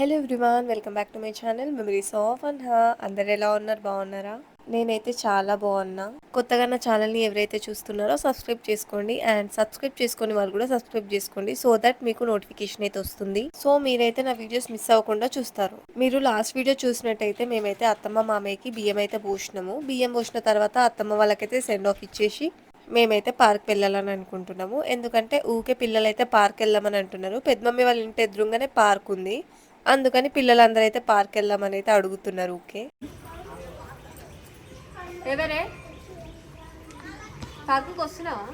Hello everyone welcome back to my channel memories of and హా అందరు ఎలా ఉన్నారు? బాగున్నారా? నేనైతే చాలా బాగున్నా. కొత్తగా నా ఛానల్ని ఎవరైతే చూస్తున్నారో సబ్స్క్రైబ్ చేసుకోండి. అండ్ సబ్స్క్రైబ్ చేసుకునే వాళ్ళు కూడా సబ్స్క్రైబ్ చేసుకోండి. సో దట్ మీకు నోటిఫికేషన్ అయితే వస్తుంది. సో మీరైతే నా వీడియోస్ మిస్ అవ్వకుండా చూస్తారు. మీరు లాస్ట్ వీడియో చూసినట్టయితే మేమైతే అత్తమ్మ మామయ్యకి బియ్యం అయితే పోసినాము బియ్యం పోసిన తర్వాత అత్తమ్మ వాళ్ళకైతే సెండ్ ఆఫ్ ఇచ్చేసి మేమైతే పార్క్ వెళ్ళాలని అనుకుంటున్నాము. ఎందుకంటే ఊకే పిల్లలైతే పార్క్ వెళ్ళామని అంటున్నారు. పెద్దమమ్మీ వాళ్ళ ఇంటి ఎదురుగానే పార్క్ ఉంది. అందుకని పిల్లలందరూ అయితే పార్క్ వెళ్దామని అయితే అడుగుతున్నారు ఊకే ఎవరే? పార్కుకి వస్తున్నావా?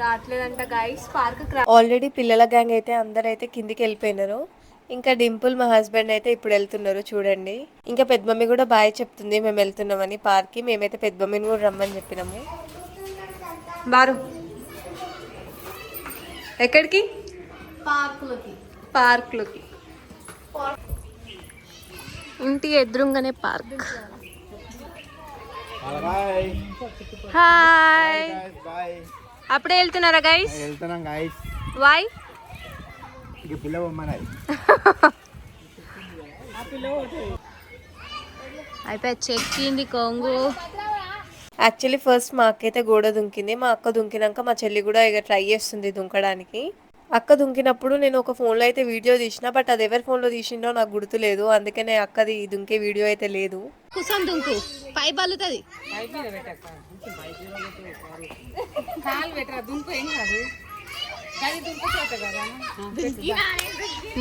రావట్లేదంట గైస్ పార్క్ ఆల్రెడీ పిల్లల గ్యాంగ్ అయితే అందరు అయితే కిందికి వెళ్ళిపోయినారు. ఇంకా డింపుల్ మా హస్బెండ్ అయితే ఇప్పుడు వెళ్తున్నారు చూడండి. ఇంకా పెద్దమమ్మీ కూడా బాయ్ చెప్తుంది మేము వెళ్తున్నామని పార్క్కి. మేమైతే పెద్దమమ్మీని కూడా రమ్మని చెప్పినాము. బారు. ఎక్కడికి? పార్కులకి. పార్క్లోకి. ఇంటి ఎదురుగానే పార్క్. హాయ్. అప్పుడే వెళ్తున్నారా గైస్ వెళ్తున్నాం వాయ్ ఇక పిల్ల బొమ్మనాయి అయిపోయి చెక్కింది కొంగు. యాక్చువల్లీ ఫస్ట్ మా అక్క అయితే గోడ దుంకింది మా అక్క దుంకినాక మా చెల్లి కూడా ఇక ట్రై చేస్తుంది దుంకడానికి. అక్క దుంకినప్పుడు నేను ఒక ఫోన్లో అయితే వీడియో తీసిన బట్ అది ఎవరి ఫోన్లో తీసిండో నాకు గుర్తులేదు. అందుకనే అక్కది దుంకే వీడియో అయితే లేదు. కుసం దుంకు. పై బల్లుతుంది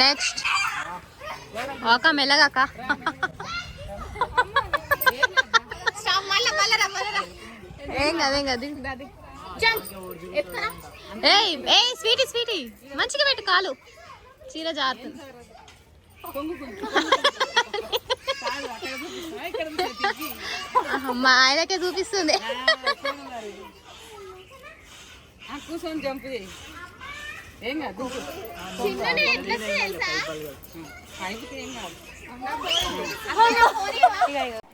నెక్స్ట్. ఒక మెల్లగాక ఏం కాదు. ఏం కాదు ఏయ్ ఏయ్ స్వీటీ స్వీటీ. మంచిగా పెట్టు కాలు. చీర జారుతుంది మా ఆయనకే చూపిస్తుంది. కూర్చొని జంపు ఏం కాదు ఏం కాదు.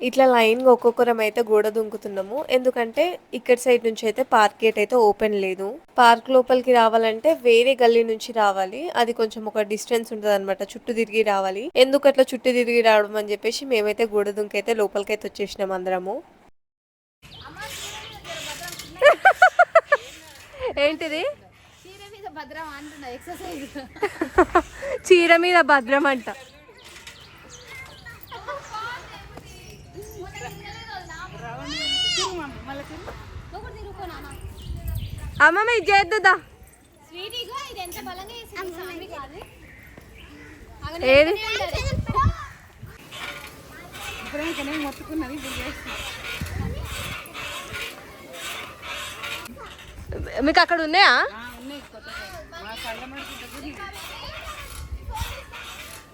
ఇట్లా లైన్గా ఒక్కొక్కరం అయితే గోడ దుంకుతున్నాము. ఎందుకంటే ఇక్కడ సైడ్ నుంచి అయితే పార్క్ గేట్ అయితే ఓపెన్ లేదు. పార్క్ లోపలికి రావాలంటే వేరే గల్లీ నుంచి రావాలి. అది కొంచెం ఒక డిస్టెన్స్ ఉంటుంది అనమాట చుట్టూ తిరిగి రావాలి. ఎందుకు అట్లా చుట్టూ తిరిగి రావడం అని చెప్పేసి మేమైతే గోడ దుంకైతే లోపలికైతే వచ్చేసినాం అందరము. ఏంటిది? చీర మీద భద్రం అంట. అమ్మమ్మ ఇది చేద్దా ఏది? మీకు అక్కడ ఉన్నాయా? మా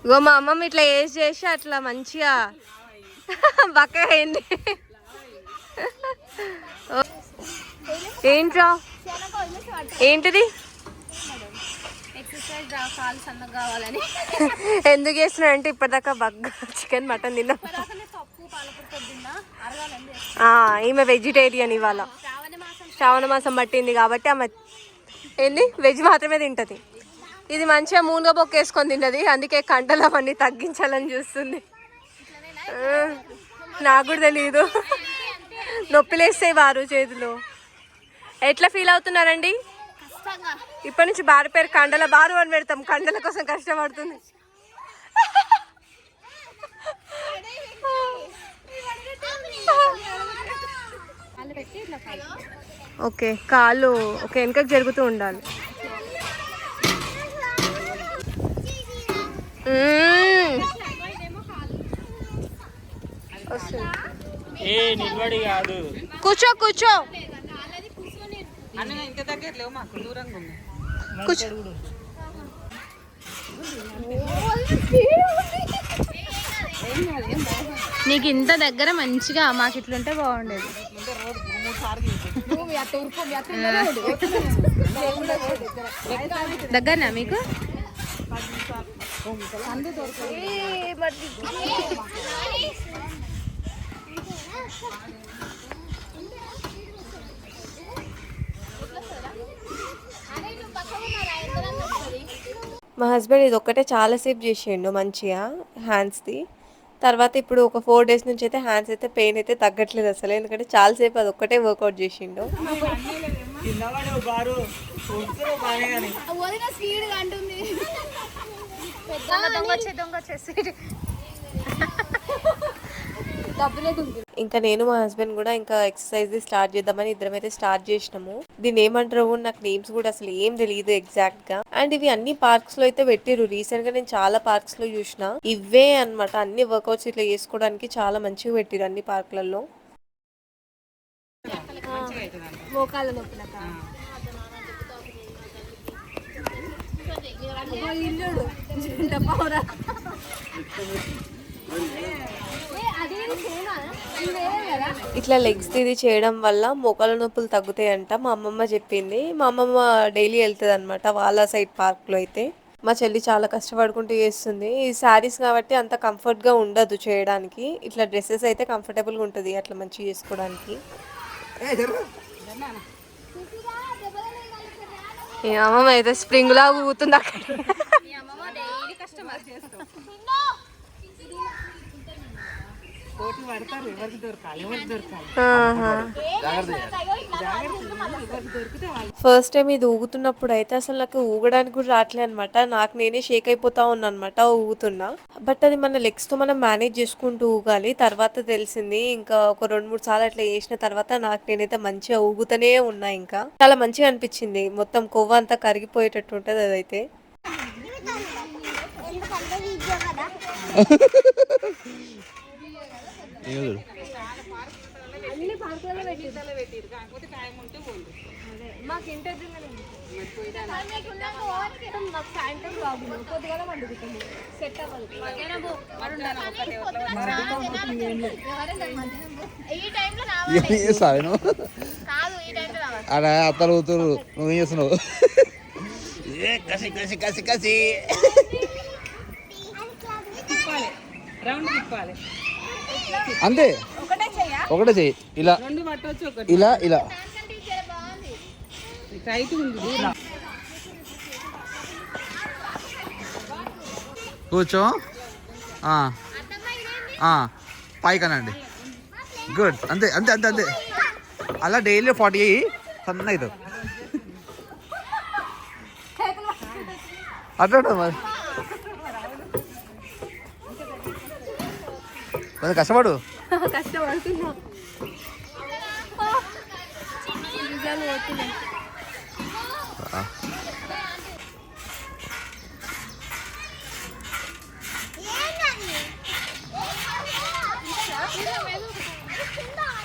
ఇగో మా అమ్మమ్మ ఇట్లా వేసి చేసి అట్లా మంచిగా బక్క అయింది. ఏంట్రా? ఏంటిది? ఎందుకు చేస్తున్నా అంటే ఇప్పటిదాకా బగ్గ చికెన్ మటన్ తిన్నా. ఈమె వెజిటేరియన్ ఇవాళ. శ్రావణ మాసం పట్టింది కాబట్టి ఆమె ఏంది? వెజ్ మాత్రమే తింటది. ఇది మంచిగా మూనుగా బొక్కేసుకొని తిన్నది. అందుకే కంటలు అవన్నీ తగ్గించాలని చూస్తుంది. నాకు కూడా తెలియదు నొప్పిలేస్తాయి వారు చేతిలో. ఎట్లా ఫీల్ అవుతున్నారండి? కష్టంగా. ఇప్పటి నుంచి బారు పేరు కండల బారు అని పెడతాం. కండల కోసం కష్టపడుతుంది. ఓకే కాళ్ళు ఒక వెనకకి జరుగుతూ ఉండాలి. కూర్చో కూర్చో. అన్న ఇంత దగ్గర లేవు మాకు దూరంగా ఉంది. కూర్చో. నీకు ఇంత దగ్గర మంచిగా మాకు ఇట్లుంటే బాగుండేది. దగ్గరనా మీకు? మా హస్బెండ్ ఇది ఒక్కటే చాలాసేపు చేసిండు మంచిగా హ్యాండ్స్ది. తర్వాత ఇప్పుడు ఒక ఫోర్ డేస్ నుంచి అయితే హ్యాండ్స్ అయితే పెయిన్ అయితే తగ్గట్లేదు అసలు. ఎందుకంటే చాలాసేపు అది ఒక్కటే వర్కౌట్ చేసిండు. దొంగ దొంగ వచ్చే దొంగ వచ్చే స్వీట్ ఇంకా నేను మా హస్బెండ్ కూడా ఇంకా ఎక్సర్సైజ్ స్టార్ట్ చేద్దామని ఇద్దరం అయితే స్టార్ట్ చేసినాము. దీని ఏమంటారు? నాకు నేమ్స్ కూడా అసలు ఏం తెలియదు ఎగ్జాక్ట్గా. అండ్ ఇవి అన్ని పార్క్స్లో అయితే పెట్టిరు రీసెంట్గా నేను చాలా పార్క్స్లో చూసిన. ఇవే అన్నమాట. అన్ని వర్కౌట్స్ ఇట్లా చేసుకోవడానికి చాలా మంచిగా పెట్టిరు అన్ని పార్క్లలో మోకాళ్ళ నొప్పులక ఇల్లుడు ఇట్లా లెగ్స్ ఇది చేయడం వల్ల మోకాల నొప్పులు తగ్గుతాయంట మా అమ్మమ్మ చెప్పింది. మా అమ్మమ్మ డైలీ వెళ్తుంది అనమాట వాళ్ళ సైడ్ పార్క్లో అయితే. మా చెల్లి చాలా కష్టపడుకుంటూ చేస్తుంది. ఈ శారీస్ కాబట్టి అంత కంఫర్ట్గా ఉండదు చేయడానికి. ఇట్లా డ్రెస్సెస్ అయితే కంఫర్టబుల్గా ఉంటది అట్లా మంచిగా చేసుకోవడానికి. అమ్మమ్మ అయితే స్ప్రింగ్ లా ఊగుతుంది అక్కడ. పడతారు ఎవరికి దొరకాలి ఎవరికి దొరకాలి. ఆహా. ఎవరికి దొరికితే వాళ్ళు ఫస్ట్ టైం ఇది ఊగుతున్నప్పుడు అయితే అసలు నాకు ఊగడానికి కూడా రావట్లే అనమాట నాకు నేనే షేక్ అయిపోతా ఉన్నా అనమాట ఊగుతున్నా. బట్ అది మన లెగ్స్తో మనం మేనేజ్ చేసుకుంటూ ఊగాలి. తర్వాత తెలిసింది ఇంకా ఒక రెండు మూడు సార్లు అట్లా చేసిన తర్వాత నాకు నేనైతే మంచిగా ఊగుతూనే ఉన్నా ఇంకా. చాలా మంచిగా అనిపించింది. మొత్తం కొవ్వు అంతా కరిగిపోయేటట్టు ఉంటది అదైతే. కాకపోతే టైం ఉంటే పోండి ఈ టైంలో రావాలి. ఏం చేస్తావు నువ్వు కాదు ఈ టైంలో రావాలి. ఆడ అత్తలు కూతురు నువ్వేం చేస్తున్నావు? ఏ కసి కసి కసి కసి. తిప్పాలి. రౌండ్ తిప్పాలి. అంతే. ఒకటే చెయ్యి ఇలా. ఇలా ఇలా. కూర్చో. ఆ. ఆ. పైకనండి. గుడ్. అంతే అంతే అంతే అంతే. అలా డైలీ ఫార్టీ అయ్యి సన్న అవుతావు అట్లా ఉంటుంది మరి? కొంచెం కష్టపడు. కష్టపడుతున్నా.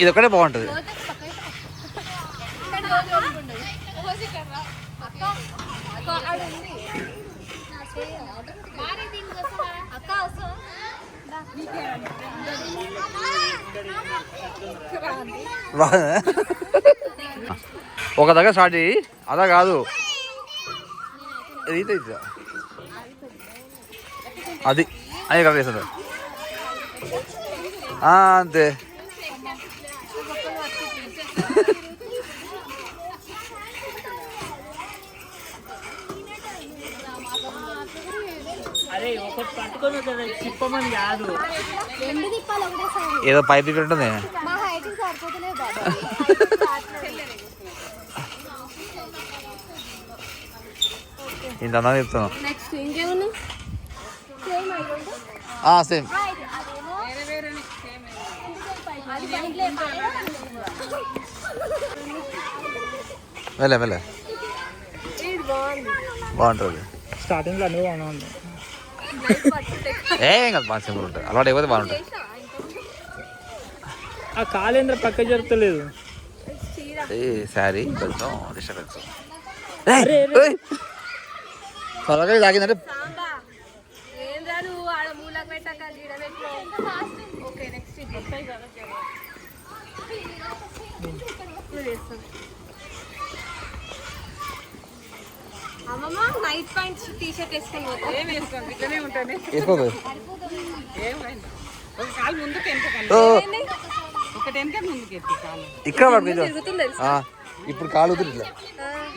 ఇది ఒకటే బాగుంటుంది. ఒక దగ్గర స్టార్ట్ చేయి. అదా కాదు. ఇది అది. అదే కదా అంతే. పట్టుకొని కదా చిప్పమని కాదు రెండు తిప్పాలి ఒకటేసారి ఏదో పైప్ ఇక్కడ ఉంటుంది మా హైట్ సరిపోతలేదు బాబా ఇంత అన్నా చెప్తాను నెక్స్ట్ ఇంకేమున్నాయి సేమ్ సేమ్ వేరే వేరేనే సేమ్ వెళ్ళే వెళ్ళే బాగుంటుంది స్టార్టింగ్లో అన్ని బాగుంది ఏం కాదు బాగా సింపుల్ ఉంటుంది అలవాటు అయిపోతే బాగుంటుంది. ఆ కాలేంద్ర పక్క జరుగుతలేదు ఏ శారీ కొంచెం డిస్టర్బెన్స్ త్వరగా తాగిందంటే ఏంద్రా నువ్వు ఆడ మూలకు పెట్టాక గీడ పెట్టు. ఓకే నెక్స్ట్ అమ్మమ్మ నైట్ పాయింట్స్ టీ షర్ట్ వేసుకొని పోతా ఏం వేసుకోండి ఇట్లనే ఉంటుంది వేసుకోదు ఏమైంది ఒక కాలు ముందుకు ఒకటి వెనక ముందుకు ఎత్తి కాలు ఇక్కడ ఇప్పుడు కాలు ఇట్లా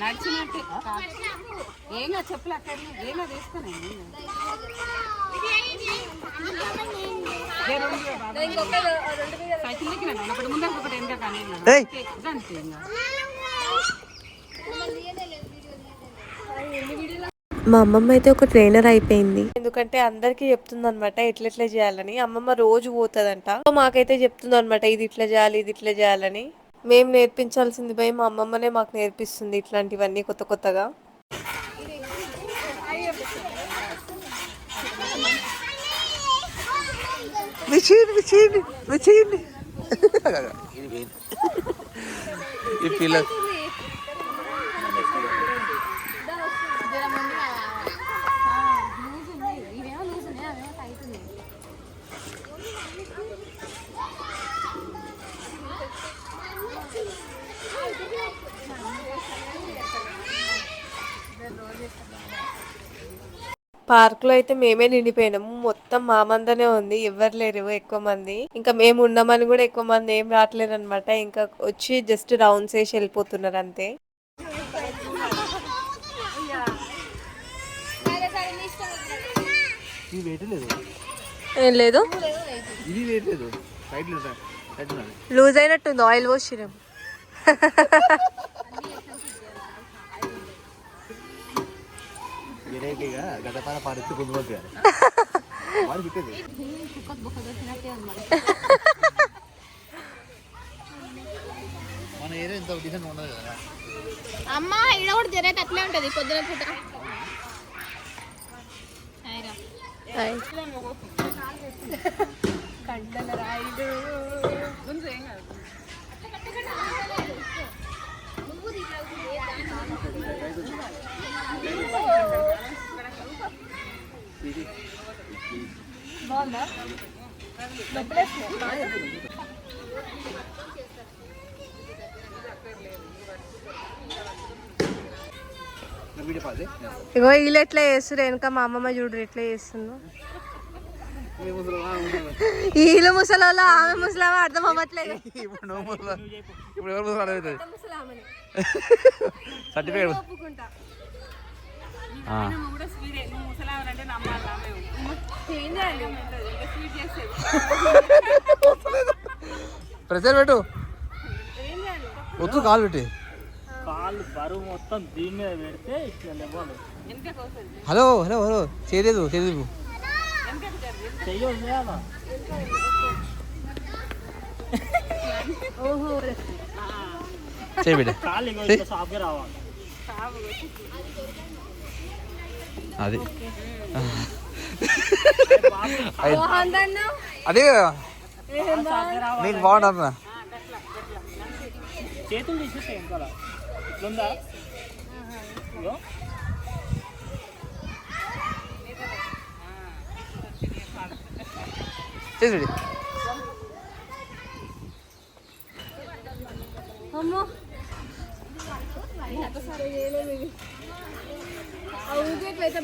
నడిచినట్టు చెప్పులు అక్కడ ఒకటి ముందు ఒకటి కానీ. అంతే మా అమ్మమ్మ అయితే ఒక ట్రైనర్ అయిపోయింది. ఎందుకంటే అందరికీ చెప్తుంది అనమాట ఎట్లా ఎట్లా చేయాలని. అమ్మమ్మ రోజు పోతుందంట. సో మాకైతే చెప్తుంది అనమాట ఇది ఇట్లా చేయాలి ఇది ఇట్లా చేయాలని. మేము నేర్పించాల్సింది పోయి మా అమ్మమ్మనే మాకు నేర్పిస్తుంది ఇట్లాంటివన్నీ కొత్త కొత్తగా. ఈ పిల్ల పార్క్లో అయితే మేమే నిండిపోయినాము మొత్తం మా మందనే ఉంది. ఎవరు లేరు ఎక్కువ మంది. ఇంకా మేము ఉన్నామని కూడా ఎక్కువ మంది ఏం రావట్లేరు అనమాట ఇంకా వచ్చి జస్ట్ రౌండ్స్ వేసి వెళ్ళిపోతున్నారు అంతే. లేదు. లూజ్ అయినట్టుంది. ఆయిల్ పోసిరం మన ఏరియా ఇంత డిసెంట్ ఉండదు కదా. అమ్మ ఇక్కడ కూడా జరైతే అట్లే ఉంటది పొద్దున పూట. హాయ్రా. వీడియో ఇగో వీళ్ళు ఎట్లా చేస్తారు వెనక మా అమ్మమ్మ చూడు ఎట్లా చేస్తుందో. వీళ్ళు ముసలోళ్ళ ఆమె ముసలామా అర్థం అవ్వట్లేదు. ఇప్పుడు ఎవరు ముసలు అడుగుతుంది సర్టిఫికేట్ ప్రెషర్ పెట్టు. వద్దు కాలు పెట్టి. కాళ్ళు బరువు మొత్తం దీని మీద పెడితే ఇట్లా లేవాలి. Hello hello hello. చేయలేదు చేయలేదు అది. అదే నీకు బాగుంటుందా చేతులు తీసేస్తే ఇంకా ఇట్లుందా? చేసి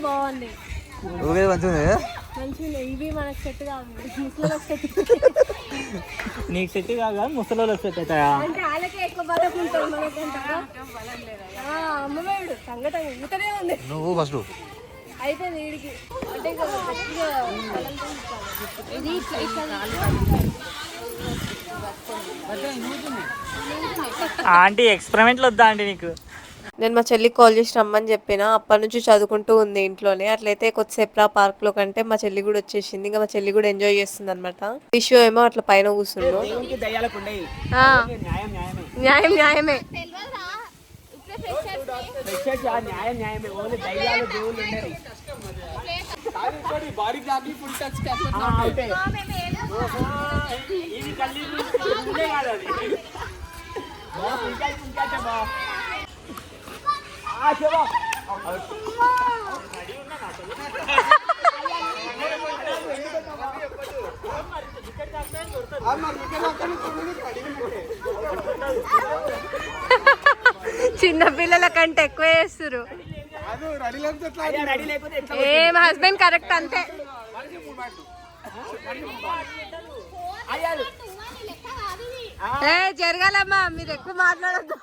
బాగుంది. ఊగే సెట్ నీకు సెట్ కాగా ముసలోళ్ళకి సెట్ అవుతాయా? నువ్వు ఫస్ట్. అయితే వీడికి. అంటే ఆంటీ ఎక్స్పెరిమెంట్లు వద్దా ఆంటీ నీకు? నేను మా చెల్లికి కాల్ చేసి రమ్మని చెప్పిన. అప్పటి నుంచి చదువుకుంటూ ఉంది ఇంట్లోనే. అట్లయితే కొద్దిసేపు పార్క్లో కంటే మా చెల్లి కూడా వచ్చేసింది. ఇంకా మా చెల్లి కూడా ఎంజాయ్ చేస్తుంది అనమాట ఇష్యూ ఏమో అట్లా పైన కూర్చుండు. న్యాయం న్యాయమే. న్యాయం పిల్లల కంటే ఎక్కువ చేస్తురు ఏం హస్బెండ్ కరెక్ట్ అంతే. జరగాలమ్మా మీరు ఎక్కువ మాట్లాడద్దు.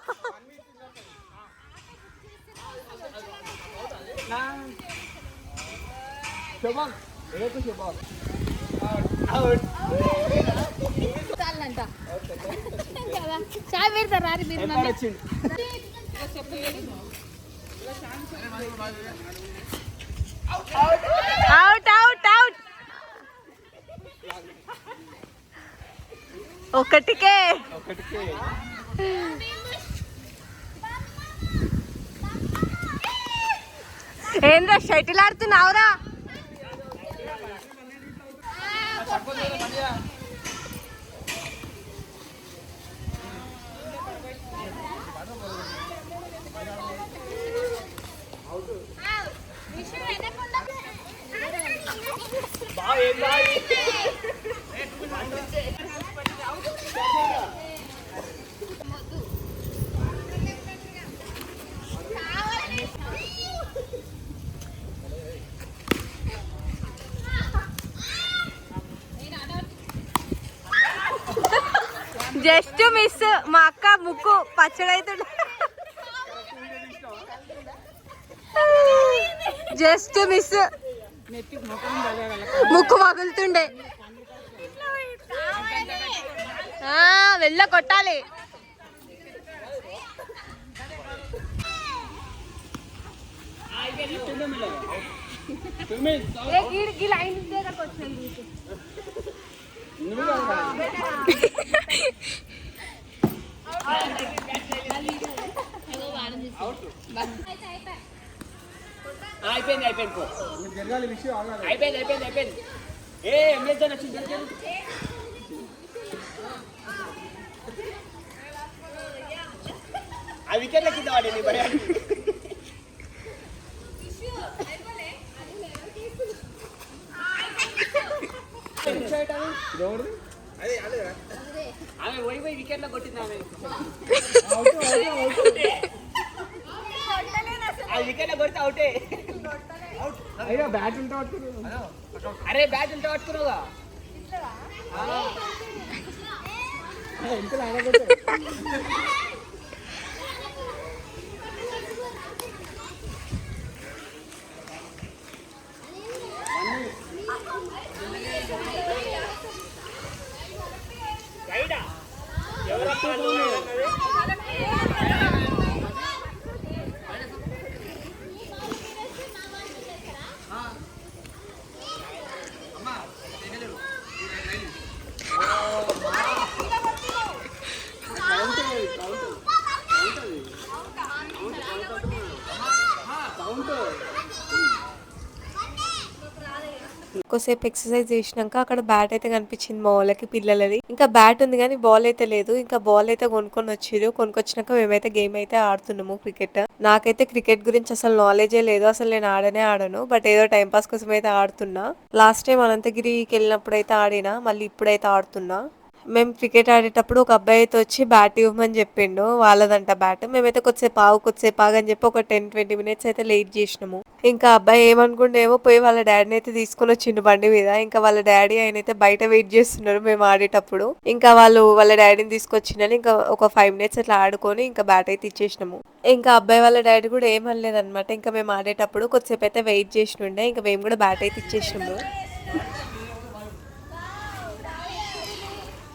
శుభం రేపు శుభం అవుట్ చాలంట కదా చాయ్ పెడతారు రారి మీరు ఎక్కడ వచ్చిండు అవుట్ అవుట్ అవుట్ ఒకటికే ఒకటికే. ఏంద్రా షటిల్ ఆడుతున్నావురా? జస్ట్ మిస్ మా అక్క ముక్కు పచ్చడైతుండే జస్ట్ మిస్. ముక్కు మగులుతుండే వెళ్ళ కొట్టాలి. అయిపోయింది అయిపోయింది పో అయిపోయింది అయిపోయింది అయిపోయింది ఏ ఎంఎస్ చేద్దాం వచ్చింది జరగాలి. ఆ వికెట్ల కింద వాడింది ఆమె పోయి పోయి వికెట్లో కొట్టింది ఆమె ఆ వికెట్లో కొడితే అవుటే. అయ్యో బ్యాట్ ఉంటే అరే బ్యాట్ ఉంటే పట్టుకున్నావుగా. ఎంత కొట్టాడు రైడా ఎవరప్ప నువ్వు అన్నది? సేపు ఎక్సర్సైజ్ చేసినాక అక్కడ బ్యాట్ అయితే కనిపించింది మా వాళ్ళకి పిల్లలది. ఇంకా బ్యాట్ ఉంది కానీ బాల్ అయితే లేదు. ఇంకా బాల్ అయితే కొనుక్కొని వచ్చారు కొనుక్కొచ్చినాక మేమైతే గేమ్ అయితే ఆడుతున్నాము క్రికెట్ నాకైతే క్రికెట్ గురించి అసలు నాలెడ్జే లేదు. అసలు నేను ఆడనే ఆడను. బట్ ఏదో టైం పాస్ కోసం అయితే ఆడుతున్నా. లాస్ట్ టైం అనంతగిరికి వెళ్ళినప్పుడు అయితే ఆడినా. మళ్ళీ ఇప్పుడైతే ఆడుతున్నా. మేము క్రికెట్ ఆడేటప్పుడు ఒక అబ్బాయి అయితే వచ్చి బ్యాట్ ఇవ్వమని చెప్పిండు. వాళ్ళదంట బ్యాట్ మేమైతే కొద్దిసేపు ఆగు కొద్దిసేపు ఆగు అని చెప్పి ఒక టెన్ ట్వంటీ మినిట్స్ అయితే లేట్ చేసినాము. ఇంకా అబ్బాయి ఏమనుకుంటేమో పోయి వాళ్ళ డాడీని అయితే తీసుకొని వచ్చిండు బండి మీద. ఇంకా వాళ్ళ డాడీ ఆయన అయితే బయట వెయిట్ చేస్తున్నారు మేము ఆడేటప్పుడు. ఇంకా వాళ్ళు వాళ్ళ డాడీని తీసుకొచ్చిండని ఇంకా ఒక ఫైవ్ మినిట్స్ అట్లా ఆడుకొని ఇంకా బ్యాట్ అయితే ఇచ్చేసినాము. ఇంకా అబ్బాయి వాళ్ళ డాడీ కూడా ఏమనలేదు అనమాట ఇంకా మేము ఆడేటప్పుడు కొద్దిసేపు అయితే వెయిట్ చేసినుండే. ఇంకా మేము కూడా బ్యాట్ అయితే ఇచ్చేసినాము.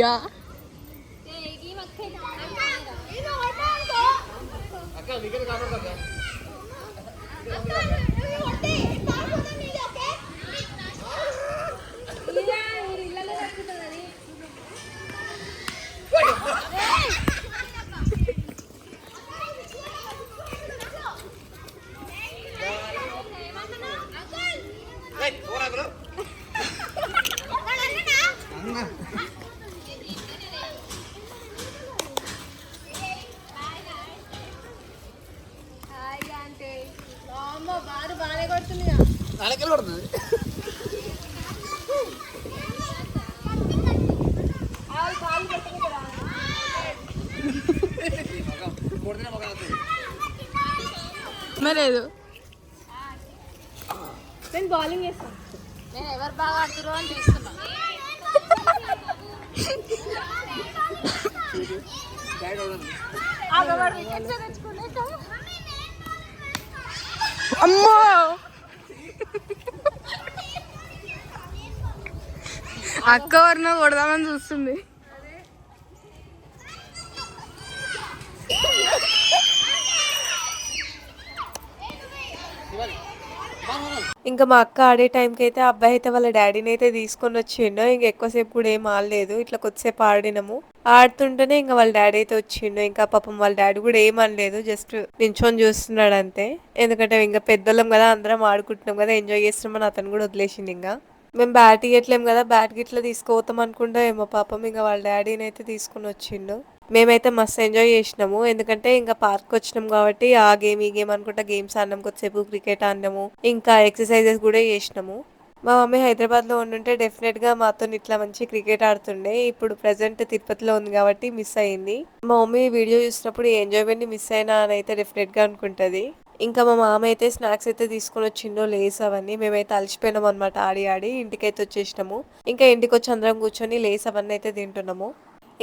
뭐야? 내 애기 막 해. 아까 리그를 가면 가 లేదు నేను బౌలింగ్ చేస్తాను నేను ఎవరు బాగా ఆడుతురో అని చూస్తున్నా. అమ్మో! అక్క ఎవరినో కొడదామని చూస్తుంది. ఇంకా మా అక్క ఆడే టైంకి అయితే అబ్బాయి అయితే వాళ్ళ డాడీని అయితే తీసుకొని వచ్చిండు. ఇంక ఎక్కువసేపు కూడా ఏం ఆడలేదు. ఇట్లా కొద్దిసేపు ఆడినాము. ఆడుతుంటేనే ఇంకా వాళ్ళ డాడీ అయితే వచ్చిండు. ఇంకా పాపం వాళ్ళ డాడీ కూడా ఏం అనలేదు. జస్ట్ నించొని చూస్తున్నాడు అంతే. ఎందుకంటే ఇంకా పెద్దోళ్ళం కదా అందరం ఆడుకుంటున్నాం కదా ఎంజాయ్ చేస్తున్నామని అతను కూడా వదిలేసిండు ఇంకా. మేము బ్యాట్ ఇవ్వట్లేము కదా బ్యాట్ గిట్లా తీసుకోతాం అనుకుంటా ఏమో పాపం. ఇంకా వాళ్ళ డాడీని అయితే తీసుకొని వచ్చిండు. మేమైతే మస్తు ఎంజాయ్ చేసినాము. ఎందుకంటే ఇంకా పార్క్ వచ్చినాం కాబట్టి ఆ గేమ్ ఈ గేమ్ అనుకుంటా గేమ్స్ ఆడినాం. కొద్దిసేపు క్రికెట్ ఆడినాము. ఇంకా ఎక్సర్సైజెస్ కూడా చేసినాము. మా మమ్మీ హైదరాబాద్లో ఉండుంటే డెఫినెట్గా మాతో ఇట్లా మంచి క్రికెట్ ఆడుతుండే. ఇప్పుడు ప్రెసెంట్ తిరుపతిలో ఉంది కాబట్టి మిస్ అయింది. మా మమ్మీ వీడియో చూసినప్పుడు ఈ ఎంజాయ్మెంట్ మిస్ అయినా అని అయితే డెఫినెట్గా అనుకుంటుంది. ఇంకా మా మామ అయితే స్నాక్స్ అయితే తీసుకొని వచ్చిండో లేస్ అవన్నీ మేమైతే అలసిపోయినాం అనమాట ఆడి ఆడి. ఇంటికైతే వచ్చేసినాము. ఇంకా ఇంటికి వచ్చి అందరం కూర్చొని లేస్ అవన్నీ అయితే తింటున్నాము.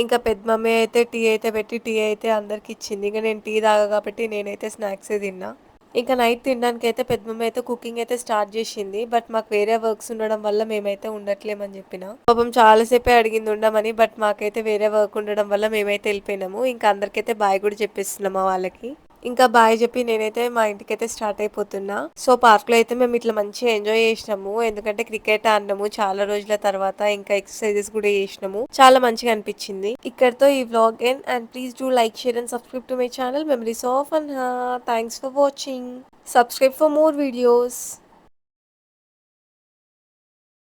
ఇంకా పెద్ద మమ్మీ అయితే టీ అయితే పెట్టి టీ అయితే అందరికి ఇచ్చింది. ఇంకా నేను టీ తాగా కాబట్టి నేనైతే స్నాక్స్ తిన్నా. ఇంకా నైట్ తినడానికి అయితే పెద్ద మమ్మీ అయితే కుకింగ్ అయితే స్టార్ట్ చేసింది. బట్ మాకు వేరే వర్క్స్ ఉండడం వల్ల మేమైతే ఉండట్లేమని చెప్పిన. పాపం చాలాసేపే అడిగింది ఉండమని బట్ మాకైతే వేరే వర్క్ ఉండడం వల్ల మేమైతే వెళ్ళిపోయినాము. ఇంకా అందరికైతే బాయ్ కూడా చెప్పేస్తున్నాం మా వాళ్ళకి. ఇంకా బాయ్ చెప్పి నేనైతే మా ఇంటికి అయితే స్టార్ట్ అయిపోతున్నా. సో పార్క్లో అయితే మేము ఇట్లా మంచిగా ఎంజాయ్ చేసినాము. ఎందుకంటే క్రికెట్ ఆడినాము చాలా రోజుల తర్వాత ఇంకా ఎక్సర్సైజెస్ కూడా చేసినాము. చాలా మంచిగా అనిపించింది. ఇక్కడతో ఈ vlog end and please do like share and subscribe to my channel memories of and thanks for watching subscribe for more videos